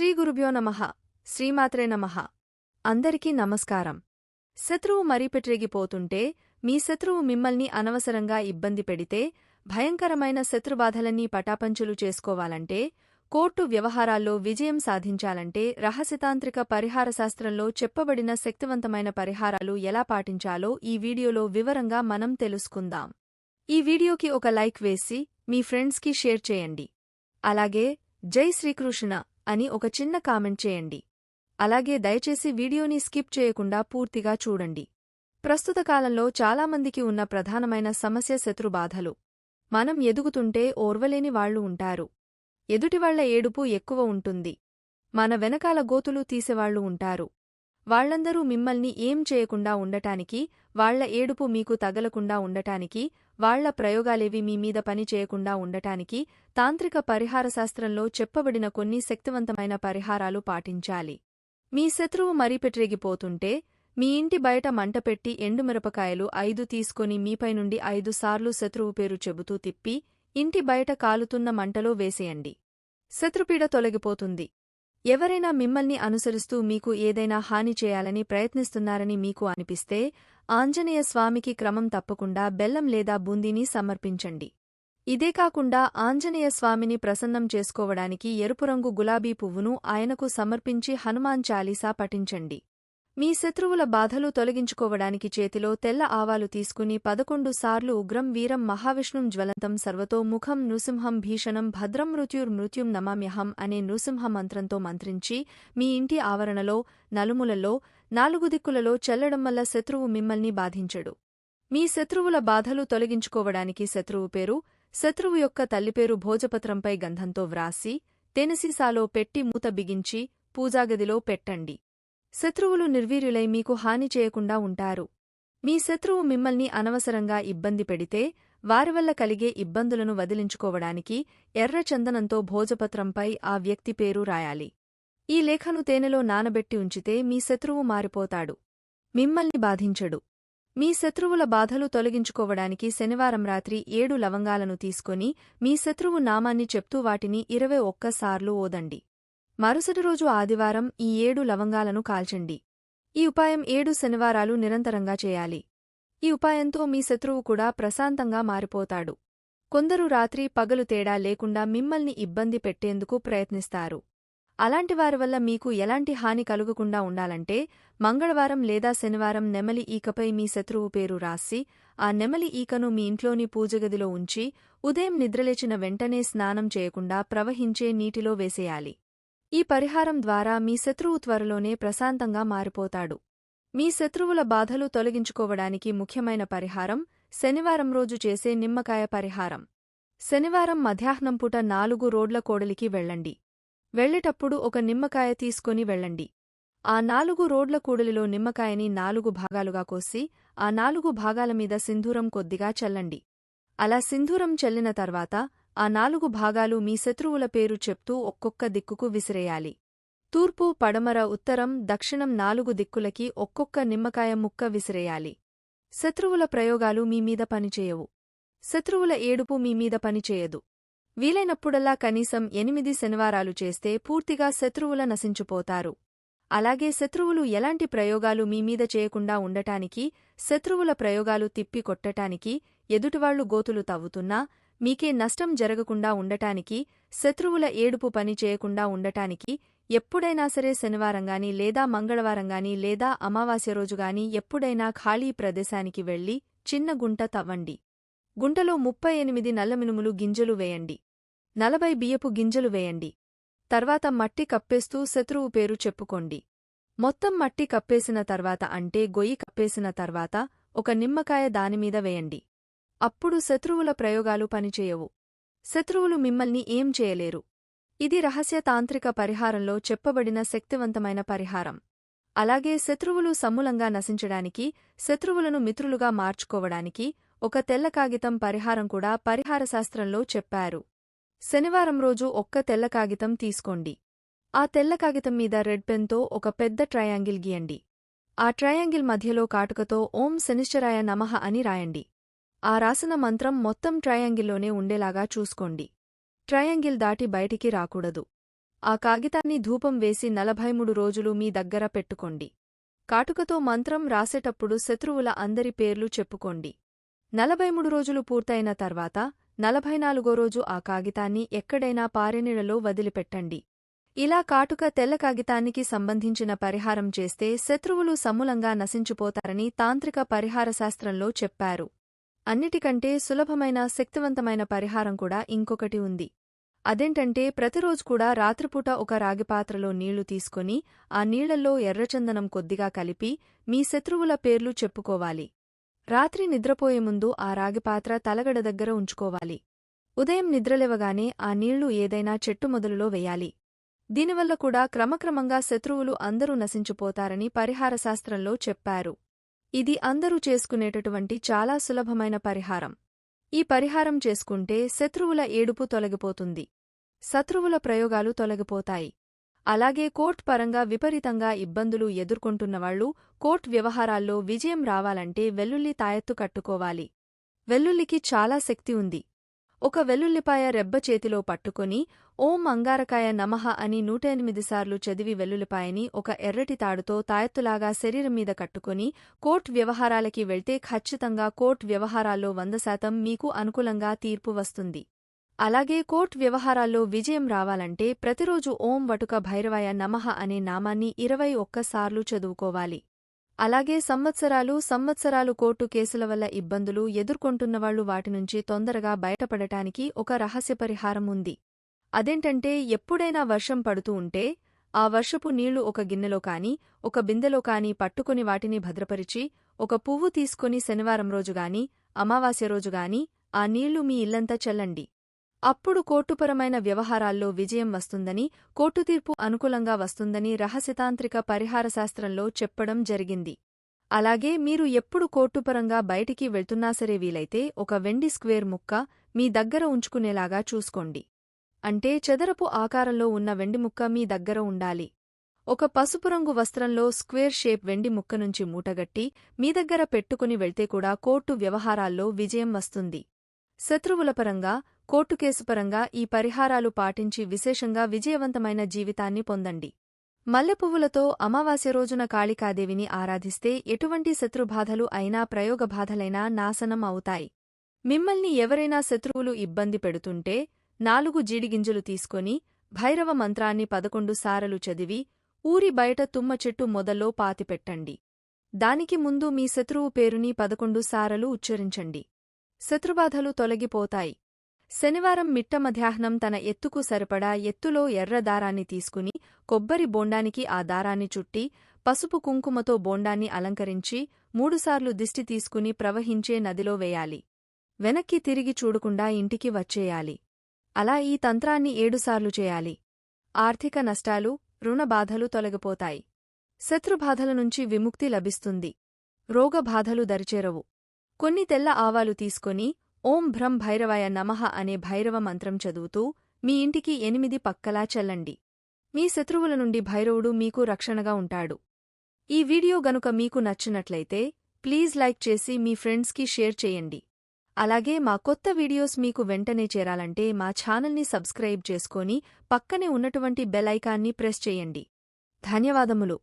శ్రీ గురుభ్యో నమః. శ్రీమాత్రే నమః. అందరికీ నమస్కారం. శత్రువు మరిపెట్రేగిపోతుంటే మీ శత్రువు మిమ్మల్ని అనవసరంగా ఇబ్బంది పెడితే భయంకరమైన శత్రుబాధలన్నీ పటాపంచులు చేసుకోవాలంటే కోర్టు వ్యవహారాల్లో విజయం సాధించాలంటే రహస్యతాంత్రిక పరిహార శాస్త్రంలో చెప్పబడిన శక్తివంతమైన పరిహారాలు ఎలా పాటించాలో ఈ వీడియోలో వివరంగా మనం తెలుసుకుందాం. ఈ వీడియోకి ఒక లైక్ వేసి మీ ఫ్రెండ్స్కి షేర్ చేయండి. అలాగే జై శ్రీకృష్ణ. అని ఒక చిన్న కామెంట్ చేయండి. అలాగే దయచేసి వీడియోని స్కిప్ చేయకుండా పూర్తిగా చూడండి. ప్రస్తుత కాలంలో చాలామందికి ఉన్న ప్రధానమైన సమస్య శత్రుబాధలు మనం ఎదుగుతుంటే ఓర్వలేని వాళ్ళు ఉంటారు. ఎదుటివాళ్ళ ఏడుపు ఎక్కువ ఉంటుంది. మన వెనకాల గోతులు తీసేవాళ్ళు ఉంటారు. వాళ్ళందరూ మిమ్మల్ని ఏం చేయకుండా ఉండటానికి వాళ్ళ ఏడుపు మీకు తగలకుండా ఉండటానికి వాళ్ళ ప్రయోగాలేవి మీ మీద పని చేయకుండా ఉండటానికి తాంత్రిక పరిహారశాస్త్రంలో చెప్పబడిన కొన్ని శక్తివంతమైన పరిహారాలు పాటించాలి. మీ శత్రువు మరిపెట్రేగిపోతుంటే మీ ఇంటి బయట మంటపెట్టి ఎండుమిరపకాయలు ఐదు తీసుకొని మీపై నుండి ఐదు సార్లు శత్రువు పేరు చెబుతూ తిప్పి ఇంటి బయట కాలుతున్న మంటలో వేసేయండి. శత్రుపీడ తొలగిపోతుంది. ఎవరైనా మిమ్మల్ని అనుసరిస్తూ మీకు ఏదైనా హాని చేయాలని ప్రయత్నిస్తున్నారని మీకు అనిపిస్తే ఆంజనేయ స్వామికి క్రమం తప్పకుండా బెల్లం లేదా బూందీని సమర్పించండి. ఇదే కాకుండా ఆంజనేయ స్వామిని ప్రసన్నం చేసుకోవడానికి ఎరుపురంగు గులాబీ పువ్వును ఆయనకు సమర్పించి హనుమాన్ చాలీసా పఠించండి. మీ శత్రువుల బాధలు తొలగించుకోవడానికి చేతిలో తెల్ల ఆవాలు తీసుకుని పదకొండు సార్లు ఉగ్రం వీరం మహావిష్ణుం జ్వలంతం సర్వతో ముఖం నృసింహం భీషణం భద్రం మృత్యుర్ మృత్యుం నమామ్యహం అనే నృసింహ మంత్రంతో మంత్రించి మీ ఇంటి ఆవరణలో నలుములలో నాలుగు దిక్కులలో చెల్లడం వల్ల శత్రువు మిమ్మల్ని బాధించడు. మీ శత్రువుల బాధలు తొలగించుకోవడానికి శత్రువు పేరు శత్రువు యొక్క తల్లిపేరు భోజపత్రంపై గంధంతో వ్రాసి తెనసీసాలో పెట్టి మూత బిగించి పూజాగదిలో పెట్టండి. శత్రువులు నిర్వీర్యులై మీకు హాని చేయకుండా ఉంటారు. మీ శత్రువు మిమ్మల్ని అనవసరంగా ఇబ్బంది పెడితే వారివల్ల కలిగే ఇబ్బందులను వదిలించుకోవడానికి ఎర్రచందనంతో భోజపత్రంపై ఆ వ్యక్తి పేరు రాయాలి. ఈ లేఖను తేనెలో నానబెట్టి ఉంచితే మీ శత్రువు మారిపోతాడు. మిమ్మల్ని బాధించడు. మీ శత్రువుల బాధలు తొలగించుకోవడానికి శనివారం రాత్రి ఏడు లవంగాలను తీసుకొని మీ శత్రువు నామాన్ని చెప్తూ వాటిని ఇరవై ఒక్కసార్లు ఓదండి. మరుసటి రోజు ఆదివారం ఈ ఏడు లవంగాలను కాల్చండి. ఈ ఉపాయం ఏడు శనివారాలు నిరంతరంగా చేయాలి. ఈ ఉపాయంతో మీ శత్రువు కూడా ప్రశాంతంగా మారిపోతాడు. కొందరు రాత్రి పగలు తేడా లేకుండా మిమ్మల్ని ఇబ్బంది పెట్టేందుకు ప్రయత్నిస్తారు. అలాంటి వారి వల్ల మీకు ఎలాంటి హాని కలుగకుండా ఉండాలంటే మంగళవారం లేదా శనివారం నెమలి ఈకపై మీ శత్రువు పేరు రాసి ఆ నెమలి ఈకను మీ ఇంట్లోని పూజగదిలో ఉంచి ఉదయం నిద్రలేచిన వెంటనే స్నానం చేయకుండా ప్రవహించే నీటిలో వేసేయాలి. ఈ పరిహారం ద్వారా మీ శత్రువు త్వరలోనే ప్రశాంతంగా మారిపోతాడు. మీ శత్రువుల బాధలు తొలగించుకోవడానికి ముఖ్యమైన పరిహారం శనివారం రోజు చేసే నిమ్మకాయ పరిహారం. శనివారం మధ్యాహ్నం పూట నాలుగు రోడ్ల కోడలికి వెళ్ళండి. వెళ్ళేటప్పుడు ఒక నిమ్మకాయ తీసుకొని వెళ్ళండి. ఆ నాలుగు రోడ్ల కూడలిలో నిమ్మకాయని నాలుగు భాగాలుగా కోసి ఆ నాలుగు భాగాల మీద సింధూరం కొద్దిగా చల్లండి. అలా సింధూరం చల్లిన తర్వాత ఆ నాలుగు భాగాలు మీ శత్రువుల పేరు చెప్తూ ఒక్కొక్క దిక్కుకు విసిరేయాలి. తూర్పు పడమర ఉత్తరం దక్షిణం నాలుగు దిక్కులకి ఒక్కొక్క నిమ్మకాయ ముక్క విసిరేయాలి. శత్రువుల ప్రయోగాలు మీమీద పనిచేయవు. శత్రువుల ఏడుపు మీమీద పనిచేయదు. వీలైనప్పుడల్లా కనీసం ఎనిమిది శనివారాలు చేస్తే పూర్తిగా శత్రువుల నశించుపోతారు. అలాగే శత్రువులు ఎలాంటి ప్రయోగాలు మీమీద చేయకుండా ఉండటానికి శత్రువుల ప్రయోగాలు తిప్పి కొట్టటానికి ఎదుటివాళ్ళు గోతులు తవ్వుతున్నా మీకే నష్టం జరగకుండా ఉండటానికి శత్రువుల ఏడుపు పని చేయకుండా ఉండటానికి ఎప్పుడైనా సరే శనివారంగాని లేదా మంగళవారంగాని లేదా అమావాస్య రోజుగాని ఎప్పుడైనా ఖాళీ ప్రదేశానికి వెళ్ళి చిన్న గుంట తవ్వండి. గుంటలో ముప్పై ఎనిమిది నల్లమినుములు గింజలు వేయండి. నలభై బియ్యపు గింజలు వేయండి. తర్వాత మట్టి కప్పేస్తూ శత్రువు పేరు చెప్పుకోండి. మొత్తం మట్టి కప్పేసిన తర్వాత అంటే గొయ్యి కప్పేసిన తర్వాత ఒక నిమ్మకాయ దానిమీద వేయండి. అప్పుడు శత్రువుల ప్రయోగాలు పనిచేయవు. శత్రువులు మిమ్మల్ని ఏం చేయలేరు. ఇది రహస్య తాంత్రిక పరిహారంలో చెప్పబడిన శక్తివంతమైన పరిహారం. అలాగే శత్రువులు సమూలంగా నశించడానికి శత్రువులను మిత్రులుగా మార్చుకోవడానికి ఒక తెల్ల కాగితం పరిహారం కూడా పరిహారశాస్త్రంలో చెప్పారు. శనివారం రోజు ఒక్క తెల్ల కాగితం తీసుకోండి. ఆ తెల్ల కాగితం మీద రెడ్ పెన్తో ఒక పెద్ద ట్రయాంగిల్ గీయండి. ఆ ట్రయాంగిల్ మధ్యలో కాటుకతో ఓం శనిశ్చరాయ నమః అని రాయండి. ఆ రాసిన మంత్రం మొత్తం ట్రయాంగిల్లోనే ఉండేలాగా చూసుకోండి. ట్రయాంగిల్ దాటి బయటికి రాకూడదు. ఆ కాగితాన్ని ధూపం వేసి నలభై మూడు రోజులు మీ దగ్గర పెట్టుకోండి. కాటుకతో మంత్రం రాసేటప్పుడు శత్రువుల అందరి పేర్లు చెప్పుకోండి. నలభై మూడు రోజులు పూర్తయిన తర్వాత నలభై నాలుగో రోజు ఆ కాగితాన్ని ఎక్కడైనా పారెనీళ్ళలో వదిలిపెట్టండి. ఇలా కాటుక తెల్ల కాగితానికి సంబంధించిన పరిహారం చేస్తే శత్రువులు సమూలంగా నశించిపోతారని తాంత్రిక పరిహార శాస్త్రంలో చెప్పారు. అన్నిటికంటే సులభమైన శక్తివంతమైన పరిహారం కూడా ఇంకొకటి ఉంది. అదేంటంటే ప్రతిరోజు కూడా రాత్రిపూట ఒక రాగిపాత్రలో నీళ్ళు తీసుకొని ఆ నీళ్ళలో ఎర్రచందనం కొద్దిగా కలిపి మీ శత్రువుల పేర్లు చెప్పుకోవాలి. రాత్రి నిద్రపోయే ముందు ఆ రాగిపాత్ర తలగడ దగ్గర ఉంచుకోవాలి. ఉదయం నిద్రలేవగానే ఆ నీళ్ళు ఏదైనా చెట్టు మొదలులో వెయ్యాలి దీనివల్ల కూడా క్రమక్రమంగా శత్రువులు అందరూ నశించిపోతారని పరిహారశాస్త్రంలో చెప్పారు. ఇది అందరూ చేసుకునేటటువంటి చాలా సులభమైన పరిహారం. ఈ పరిహారం చేసుకుంటే శత్రువుల ఏడుపు తొలగిపోతుంది. శత్రువుల ప్రయోగాలు తొలగిపోతాయి. అలాగే కోర్ట్ పరంగా విపరీతంగా ఇబ్బందులు ఎదుర్కొంటున్నవాళ్ళు కోర్ట్ వ్యవహారాల్లో విజయం రావాలంటే వెల్లుల్లి తాయెత్తు కట్టుకోవాలి. వెల్లుల్లికి చాలా శక్తి ఉంది. ఒక వెల్లుల్లిపాయ రెబ్బ చేతిలో పట్టుకొని ఓం అంగారకాయ నమః అని నూట ఎనిమిది సార్లు చదివి వెల్లుల్లిపాయని ఒక ఎర్రటి తాడుతో తాయెత్తులాగా శరీరం మీద కట్టుకొని కోర్ట్ వ్యవహారాలకి వెళ్తే ఖచ్చితంగా కోర్ట్ వ్యవహారాల్లో వంద శాతం మీకు అనుకూలంగా తీర్పు వస్తుంది. అలాగే కోర్ట్ వ్యవహారాల్లో విజయం రావాలంటే ప్రతిరోజు ఓం వటుక భైరవాయ నమః అనే నామాన్ని ఇరవై ఒక్కసార్లు చదువుకోవాలి. అలాగే సంవత్సరాలు సంవత్సరాలు కోర్టు కేసుల వల్ల ఇబ్బందులు ఎదుర్కొంటున్నవాళ్ళు వాటినుంచి తొందరగా బయటపడటానికి ఒక రహస్య పరిహారం ఉంది. అదేంటంటే ఎప్పుడైనా వర్షం పడుతూ ఉంటే ఆ వర్షపు నీళ్ళు ఒక గిన్నెలో కాని ఒక బిందెలో కాని పట్టుకుని వాటిని భద్రపరిచి ఒక పువ్వు తీసుకుని శనివారం రోజుగాని అమావాస్య రోజుగాని ఆ నీళ్ళు మీ ఇల్లంతా చల్లండి. అప్పుడు కోర్టుపరమైన వ్యవహారాల్లో విజయం వస్తుందని కోర్టు తీర్పు అనుకూలంగా వస్తుందని రహస్యతాంత్రిక పరిహారశాస్త్రంలో చెప్పడం జరిగింది. అలాగే మీరు ఎప్పుడు కోర్టుపరంగా బయటికి వెళ్తున్నా సరే వీలైతే ఒక వెండి స్క్వేర్ ముక్క మీ దగ్గర ఉంచుకునేలాగా చూసుకోండి. అంటే చెదరపు ఆకారంలో ఉన్న వెండి ముక్క మీ దగ్గర ఉండాలి. ఒక పసుపు రంగు వస్త్రంలో స్క్వేర్ షేప్ వెండి ముక్క నుంచి మూటగట్టి మీ దగ్గర పెట్టుకుని వెళ్తే కూడా కోర్టు వ్యవహారాల్లో విజయం వస్తుంది. శత్రువుల పరంగా కోర్టు కేసుపరంగా ఈ పరిహారాలు పాటించి విశేషంగా విజయవంతమైన జీవితాన్ని పొందండి. మల్లెపువ్వులతో అమావాస్య రోజున కాళికాదేవిని ఆరాధిస్తే ఎటువంటి శత్రుబాధలు అయినా ప్రయోగబాధలైనా నాశనం అవుతాయి. మిమ్మల్ని ఎవరైనా శత్రువులు ఇబ్బంది పెడుతుంటే నాలుగు జీడిగింజలు తీసుకొని భైరవ మంత్రాన్ని పదకొండు సారలు చదివి ఊరి బయట తుమ్మ చెట్టు మొదల్లో పాతిపెట్టండి. దానికి ముందు మీ శత్రువు పేరుని పదకొండు సారలు ఉచ్చరించండి. శత్రుబాధలు తొలగిపోతాయి. శనివారం మిట్ట మధ్యాహ్నం తన ఎత్తుకు సరిపడా ఎత్తులో ఎర్ర దారాన్ని తీసుకుని కొబ్బరి బోండానికి ఆ దారాన్ని చుట్టి పసుపు కుంకుమతో బోండాన్ని అలంకరించి మూడుసార్లు దిష్టి తీసుకుని ప్రవహించే నదిలో వేయాలి. వెనక్కి తిరిగి చూడకుండా ఇంటికి వచ్చేయాలి. అలా ఈ తంత్రాన్ని ఏడుసార్లు చేయాలి. ఆర్థిక నష్టాలు రుణబాధలు తొలగిపోతాయి. శత్రుబాధల నుంచి విముక్తి లభిస్తుంది. రోగబాధలు దరిచేరవు. కొన్ని తెల్ల ఆవాలు తీసుకొని ఓం భ్రం భైరవాయ నమః అనే భైరవ మంత్రం చదువుతూ మీ ఇంటికి ఎనిమిది పక్కలా చల్లండి. మీ శత్రువుల నుండి భైరవుడు మీకు రక్షణగా ఉంటాడు. ఈ వీడియో గనుక మీకు నచ్చినట్లయితే ప్లీజ్ లైక్ చేసి మీ ఫ్రెండ్స్కి షేర్ చేయండి. అలాగే మా కొత్త వీడియోస్ మీకు వెంటనే చేరాలంటే మా ఛానల్ని సబ్స్క్రైబ్ చేసుకొని పక్కనే ఉన్నటువంటి బెల్ ఐకాన్ని ప్రెస్ చేయండి. ధన్యవాదములు.